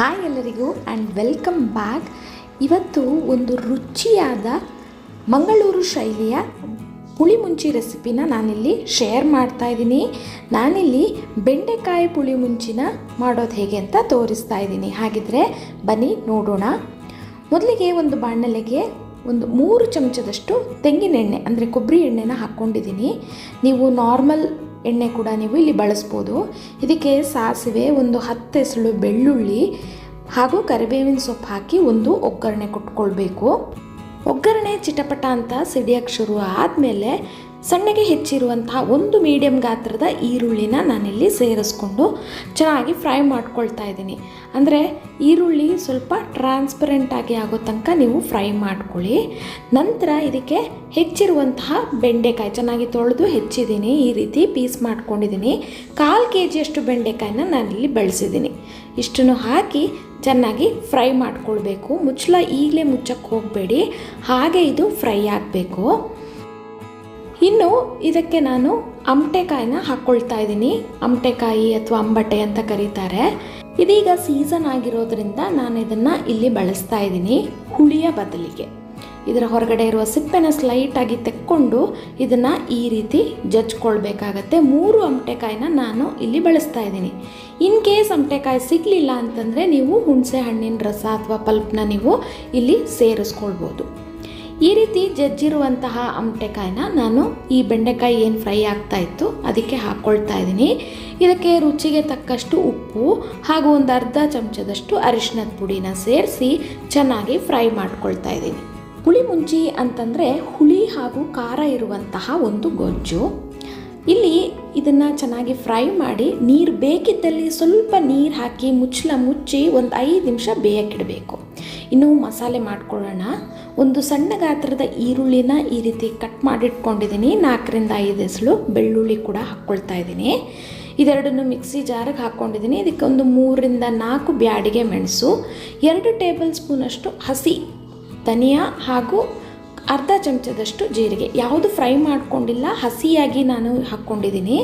Hi ಎಲ್ಲರಿಗೂ and welcome back ಇವತ್ತು ಒಂದು ರುಚಿಯಾದ ಮಂಗಳೂರು ಶೈಲಿಯ ಪುಳಿ ಮುಂಚಿ ರೆಸಿಪಿನ ನಾನಿಲ್ಲಿ ಶೇರ್ ಮಾಡ್ತಾ ಇದ್ದೀನಿ. ನಾನಿಲ್ಲಿ ಬೆಂಡೆಕಾಯಿ ಪುಳಿ ಮುಂಚಿನ ಮಾಡೋದು ಹೇಗೆ ಅಂತ ತೋರಿಸ್ತಾ ಇದ್ದೀನಿ. ಹಾಗಿದ್ರೆ ಬನ್ನಿ ನೋಡೋಣ. ಮೊದಲಿಗೆ ಒಂದು ಬಾಣಲೆಗೆ ಒಂದು ಮೂರು ಚಮಚದಷ್ಟು ತೆಂಗಿನೆಣ್ಣೆ, ಅಂದರೆ ಕೊಬ್ಬರಿ ಎಣ್ಣೆನ ಹಾಕ್ಕೊಂಡಿದ್ದೀನಿ ನೀವು ನಾರ್ಮಲ್ ಎಣ್ಣೆ ಕೂಡ ನೀವು ಇಲ್ಲಿ ಬಳಸ್ಬೋದು. ಇದಕ್ಕೆ ಸಾಸಿವೆ, ಒಂದು ಹತ್ತು ಎಸಳು ಬೆಳ್ಳುಳ್ಳಿ ಹಾಗೂ ಕರಿಬೇವಿನ ಸೊಪ್ಪು ಹಾಕಿ ಒಂದು ಒಗ್ಗರಣೆ ಕೊಟ್ಕೊಳ್ಬೇಕು. ಒಗ್ಗರಣೆ ಚಿಟಪಟ ಅಂತ ಸಿಡಿಯೋಕ್ಕೆ ಶುರು ಆದಮೇಲೆ ಸಣ್ಣಗೆ ಹೆಚ್ಚಿರುವಂತಹ ಒಂದು ಮೀಡಿಯಮ್ ಗಾತ್ರದ ಈರುಳ್ಳಿನ ನಾನಿಲ್ಲಿ ಸೇರಿಸ್ಕೊಂಡು ಚೆನ್ನಾಗಿ ಫ್ರೈ ಮಾಡ್ಕೊಳ್ತಾ ಇದ್ದೀನಿ. ಅಂದರೆ ಈರುಳ್ಳಿ ಸ್ವಲ್ಪ ಟ್ರಾನ್ಸ್ಪರೆಂಟ್ ಆಗಿ ಆಗೋ ತನಕ ನೀವು ಫ್ರೈ ಮಾಡ್ಕೊಳ್ಳಿ. ನಂತರ ಇದಕ್ಕೆ ಹೆಚ್ಚಿರುವಂತಹ ಬೆಂಡೆಕಾಯಿ ಚೆನ್ನಾಗಿ ತೊಳೆದು ಹೆಚ್ಚಿದ್ದೀನಿ. ಈ ರೀತಿ ಪೀಸ್ ಮಾಡ್ಕೊಂಡಿದ್ದೀನಿ. ಕಾಲು ಕೆ ಜಿಯಷ್ಟು ಬೆಂಡೆಕಾಯಿನ ನಾನಿಲ್ಲಿ ಬಳಸಿದ್ದೀನಿ. ಇಷ್ಟನ್ನು ಹಾಕಿ ಚೆನ್ನಾಗಿ ಫ್ರೈ ಮಾಡ್ಕೊಳ್ಬೇಕು. ಮುಚ್ಚಳ ಈಗಲೇ ಮುಚ್ಚಕ್ಕೆ ಹೋಗಬೇಡಿ. ಹಾಗೆ ಇದು ಫ್ರೈ ಆಗಬೇಕು. ಇನ್ನು ಇದಕ್ಕೆ ನಾನು ಅಮಟೆಕಾಯಿನ ಹಾಕ್ಕೊಳ್ತಾ ಇದ್ದೀನಿ. ಅಮಟೆಕಾಯಿ ಅಥವಾ ಅಂಬಟೆ ಅಂತ ಕರೀತಾರೆ. ಇದೀಗ ಸೀಸನ್ ಆಗಿರೋದ್ರಿಂದ ನಾನು ಇದನ್ನು ಇಲ್ಲಿ ಬಳಸ್ತಾ ಇದ್ದೀನಿ. ಹುಳಿಯ ಬದಲಿಗೆ. ಇದರ ಹೊರಗಡೆ ಇರುವ ಸಿಪ್ಪೆನ ಸ್ಲೈಟಾಗಿ ತೆಕ್ಕೊಂಡು ಇದನ್ನು ಈ ರೀತಿ ಜಜ್ಕೊಳ್ಬೇಕಾಗತ್ತೆ. ಮೂರು ಅಮಟೆಕಾಯಿನ ನಾನು ಇಲ್ಲಿ ಬಳಸ್ತಾ ಇದ್ದೀನಿ. ಇನ್ ಕೇಸ್ ಅಮಟೆಕಾಯಿ ಸಿಗಲಿಲ್ಲ ಅಂತಂದರೆ ನೀವು ಹುಣಸೆ ಹಣ್ಣಿನ ರಸ ಅಥವಾ ಪಲ್ಪ್ನ ನೀವು ಇಲ್ಲಿ ಸೇರಿಸ್ಕೊಳ್ಬೋದು. ಈ ರೀತಿ ಜಜ್ಜಿರುವಂತಹ ಅಮಟೆಕಾಯಿನ ನಾನು ಈ ಬೆಂಡೆಕಾಯಿ ಏನು ಫ್ರೈ ಆಗ್ತಾ ಇತ್ತು ಅದಕ್ಕೆ ಹಾಕ್ಕೊಳ್ತಾ ಇದ್ದೀನಿ. ಇದಕ್ಕೆ ರುಚಿಗೆ ತಕ್ಕಷ್ಟು ಉಪ್ಪು ಹಾಗೂ ಒಂದು ಅರ್ಧ ಚಮಚದಷ್ಟು ಅರಿಶಿನದ ಪುಡಿನ ಸೇರಿಸಿ ಚೆನ್ನಾಗಿ ಫ್ರೈ ಮಾಡ್ಕೊಳ್ತಾ ಇದ್ದೀನಿ. ಹುಳಿ ಮುಂಚಿ ಅಂತಂದರೆ ಹುಳಿ ಹಾಗೂ ಖಾರ ಇರುವಂತಹ ಒಂದು ಗೊಜ್ಜು. ಇಲ್ಲಿ ಇದನ್ನು ಚೆನ್ನಾಗಿ ಫ್ರೈ ಮಾಡಿ ನೀರು ಬೇಕಿದ್ದಲ್ಲಿ ಸ್ವಲ್ಪ ನೀರು ಹಾಕಿ ಮುಚ್ಚಲ ಮುಚ್ಚಿ ಒಂದು ಐದು ನಿಮಿಷ ಬೇಯಕ್ಕಿಡಬೇಕು ಇನ್ನು ಮಸಾಲೆ ಮಾಡ್ಕೊಳ್ಳೋಣ. ಒಂದು ಸಣ್ಣ ಗಾತ್ರದ ಈರುಳ್ಳಿನ ಈ ರೀತಿ ಕಟ್ ಮಾಡಿಟ್ಕೊಂಡಿದ್ದೀನಿ. ನಾಲ್ಕರಿಂದ ಐದು ಎಸಳು ಬೆಳ್ಳುಳ್ಳಿ ಕೂಡ ಹಾಕ್ಕೊಳ್ತಾ ಇದ್ದೀನಿ. ಇದೆರಡನ್ನು ಮಿಕ್ಸಿ ಜಾರಿಗೆ ಹಾಕ್ಕೊಂಡಿದ್ದೀನಿ. ಇದಕ್ಕೆ ಒಂದು ಮೂರರಿಂದ ನಾಲ್ಕು ಬ್ಯಾಡಿಗೆ ಮೆಣಸು, ಎರಡು ಟೇಬಲ್ ಸ್ಪೂನಷ್ಟು ಹಸಿ ಧನಿಯಾ ಹಾಗೂ ಅರ್ಧ ಚಮಚದಷ್ಟು ಜೀರಿಗೆ. ಯಾವುದು ಫ್ರೈ ಮಾಡ್ಕೊಂಡಿಲ್ಲ, ಹಸಿಯಾಗಿ ನಾನು ಹಾಕ್ಕೊಂಡಿದ್ದೀನಿ.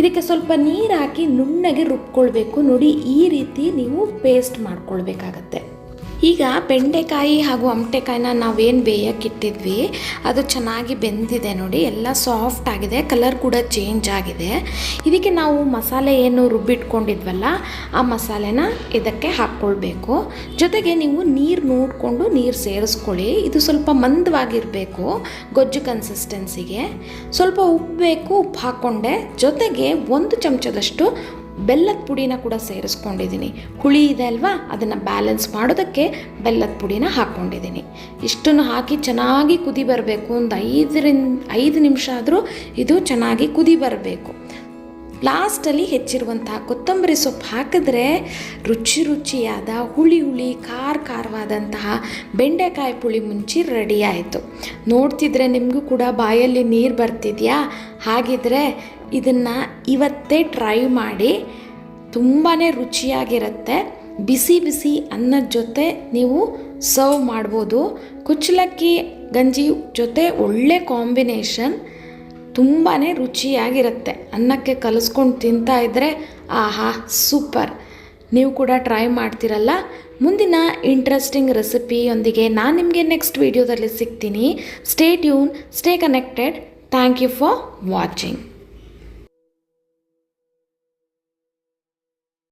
ಇದಕ್ಕೆ ಸ್ವಲ್ಪ ನೀರು ಹಾಕಿ ನುಣ್ಣಗೆ ರುಬ್ಕೊಳ್ಬೇಕು. ನೋಡಿ, ಈ ರೀತಿ ನೀವು ಪೇಸ್ಟ್ ಮಾಡ್ಕೊಳ್ಬೇಕಾಗತ್ತೆ. ಈಗ ಬೆಂಡೆಕಾಯಿ ಹಾಗೂ ಅಮಟೆಕಾಯಿನ ನಾವೇನು ಬೇಯಕ್ಕಿಟ್ಟಿದ್ವಿ ಅದು ಚೆನ್ನಾಗಿ ಬೆಂದಿದೆ ನೋಡಿ, ಎಲ್ಲ ಸಾಫ್ಟ್ ಆಗಿದೆ ಕಲರ್ ಕೂಡ ಚೇಂಜ್ ಆಗಿದೆ. ಇದಕ್ಕೆ ನಾವು ಮಸಾಲೆ ಏನು ರುಬ್ಬಿಟ್ಕೊಂಡಿದ್ವಲ್ಲ, ಆ ಮಸಾಲೆನ ಇದಕ್ಕೆ ಹಾಕ್ಕೊಳ್ಬೇಕು. ಜೊತೆಗೆ ನೀವು ನೀರು ನೋಡಿಕೊಂಡು ನೀರು ಸೇರಿಸ್ಕೊಳ್ಳಿ, ಇದು ಸ್ವಲ್ಪ ಮಂದವಾಗಿರಬೇಕು, ಗೊಜ್ಜು ಕನ್ಸಿಸ್ಟೆನ್ಸಿಗೆ ಸ್ವಲ್ಪ ಉಪ್ಪು ಬೇಕು, ಉಪ್ಪು ಹಾಕ್ಕೊಂಡೆ, ಜೊತೆಗೆ ಒಂದು ಚಮಚದಷ್ಟು ಬೆಲ್ಲದ ಪುಡಿನ ಕೂಡ ಸೇರಿಸ್ಕೊಂಡಿದ್ದೀನಿ. ಹುಳಿ ಇದೆ ಅಲ್ವಾ? ಅದನ್ನು ಬ್ಯಾಲೆನ್ಸ್ ಮಾಡೋದಕ್ಕೆ ಬೆಲ್ಲದ ಪುಡಿನ ಹಾಕ್ಕೊಂಡಿದ್ದೀನಿ ಇಷ್ಟನ್ನು ಹಾಕಿ ಚೆನ್ನಾಗಿ ಕುದಿ ಬರಬೇಕು. ಒಂದು ಐದರಿಂದ ಐದು ನಿಮಿಷ ಆದರೂ ಇದು ಚೆನ್ನಾಗಿ ಕುದಿ ಬರಬೇಕು. ಲಾಸ್ಟಲ್ಲಿ ಹೆಚ್ಚಿರುವಂತಹ ಕೊತ್ತಂಬರಿ ಸೊಪ್ಪು ಹಾಕಿದ್ರೆ ರುಚಿ ರುಚಿಯಾದ ಹುಳಿ ಹುಳಿ ಖಾರ ಖಾರವಾದಂತಹ ಬೆಂಡೆಕಾಯಿ ಪುಳಿ ಮುಂಚಿ ರೆಡಿ ಆಯಿತು. ನೋಡ್ತಿದ್ರೆ ನಿಮಗೂ ಕೂಡ ಬಾಯಲ್ಲಿ ನೀರು ಬರ್ತಿದೆಯಾ? ಹಾಗಿದ್ರೆ ಇದನ್ನು ಇವತ್ತೇ ಟ್ರೈ ಮಾಡಿ ತುಂಬಾ ರುಚಿಯಾಗಿರುತ್ತೆ. ಬಿಸಿ ಬಿಸಿ ಅನ್ನದ ಜೊತೆ ನೀವು ಸರ್ವ್ ಮಾಡ್ಬೋದು. ಕುಚ್ಚಲಕ್ಕಿ ಗಂಜಿ ಜೊತೆ ಒಳ್ಳೆ ಕಾಂಬಿನೇಷನ್ ತುಂಬಾ ರುಚಿಯಾಗಿರುತ್ತೆ. ಅನ್ನಕ್ಕೆ ಕಲಿಸ್ಕೊಂಡು ತಿಂತಾ ಇದ್ದರೆ ಆಹಾ, ಸೂಪರ್. ನೀವು ಕೂಡ ಟ್ರೈ ಮಾಡ್ತಿರಲ್ಲ? ಮುಂದಿನ ಇಂಟ್ರೆಸ್ಟಿಂಗ್ ರೆಸಿಪಿಯೊಂದಿಗೆ ನಾನು ನಿಮಗೆ ನೆಕ್ಸ್ಟ್ ವೀಡಿಯೋದಲ್ಲಿ ಸಿಗ್ತೀನಿ. Stay tune stay connected thank you for watching